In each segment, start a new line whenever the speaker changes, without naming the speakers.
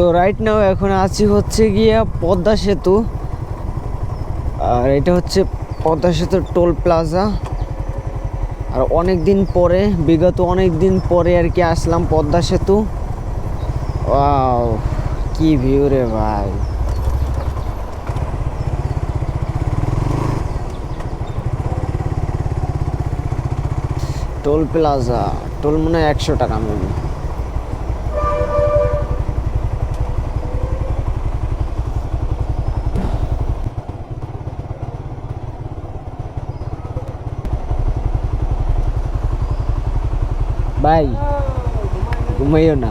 So right now এখন আছি হচ্ছে গিয়া পদ্মা সেতু। আর এটা হচ্ছে পদ্মা সেতুর টোল প্লাজা। আর অনেক দিন পরে, বিগত অনেক দিন পরে আর কি আসলাম পদ্মা সেতু। কি ভিউ রে ভাই। টোল প্লাজা, টোল মনে হয় একশো টাকা মেবি ভাই ঘুমাইও না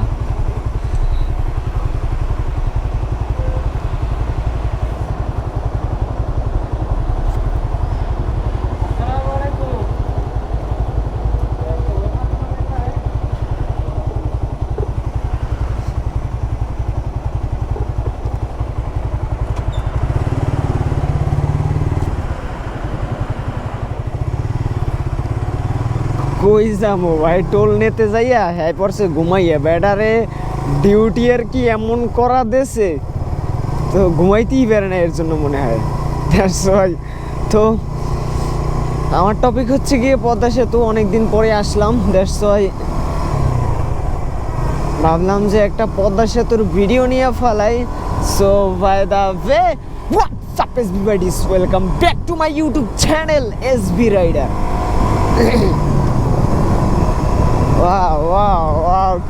কই যাব ভাই? টোল নিতে যাইয়া হ্যাঁ পড়ছে ঘুমাইয়া। ব্যাডারে ডিউটি আর কি এমন করা দেছে তো ঘুমাইতেই পারে না এর জন্য মনে হয়। That's why. তো আমার টপিক হচ্ছে গিয়ে পদ্মা সেতু, অনেকদিন পরে আসলাম। দ্যাটস ওয়াই ভাবলাম যে একটা পদ্মা সেতুর ভিডিও নিয়ে ফেলাই। So by the way WhatsApp S B বাইডিস welcome back to my YouTube channel S B rider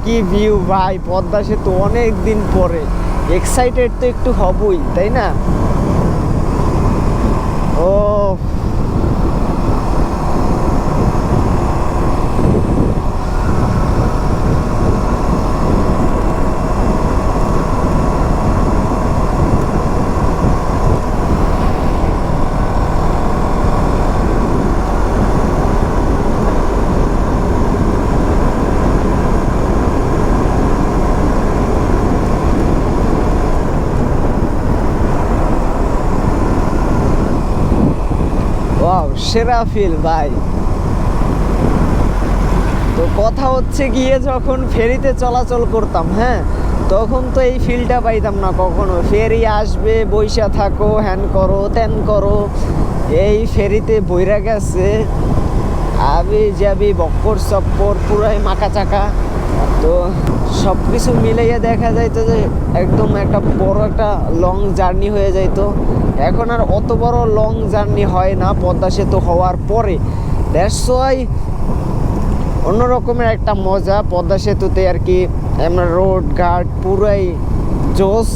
কি ভিউ ভাই, পদ্মা সেতু অনেক দিন পরে। এক্সাইটেড তো একটু হবই, তাই না? ও সেরা ফিল, ভাই। তো কথা হচ্ছে গিয়ে যখন ফেরিতে চলাচল করতাম হ্যাঁ তখন তো এই ফিলটা পাইতাম না কখনো। ফেরি আসবে বৈশা থাকো, হ্যান করো, ত্যান করো। এই ফেরিতে বইরা গেছে আবি যাবি, বক্কর চপ্পর পুরাই মাকা চাকা তো সব কিছু মিলাইয়া দেখা যাইতো যে একদম একটা বড় একটা লং জার্নি হয়ে যাইতো। এখন আর অত বড় লং জার্নি হয় না, পদ্মা সেতু হওয়ার পরে। দ্যাটস ওয়াই অন্য রকমের একটা মজা পদ্মা সেতুতে আর কি, আমরা রোড ঘাট, পুরাই জোস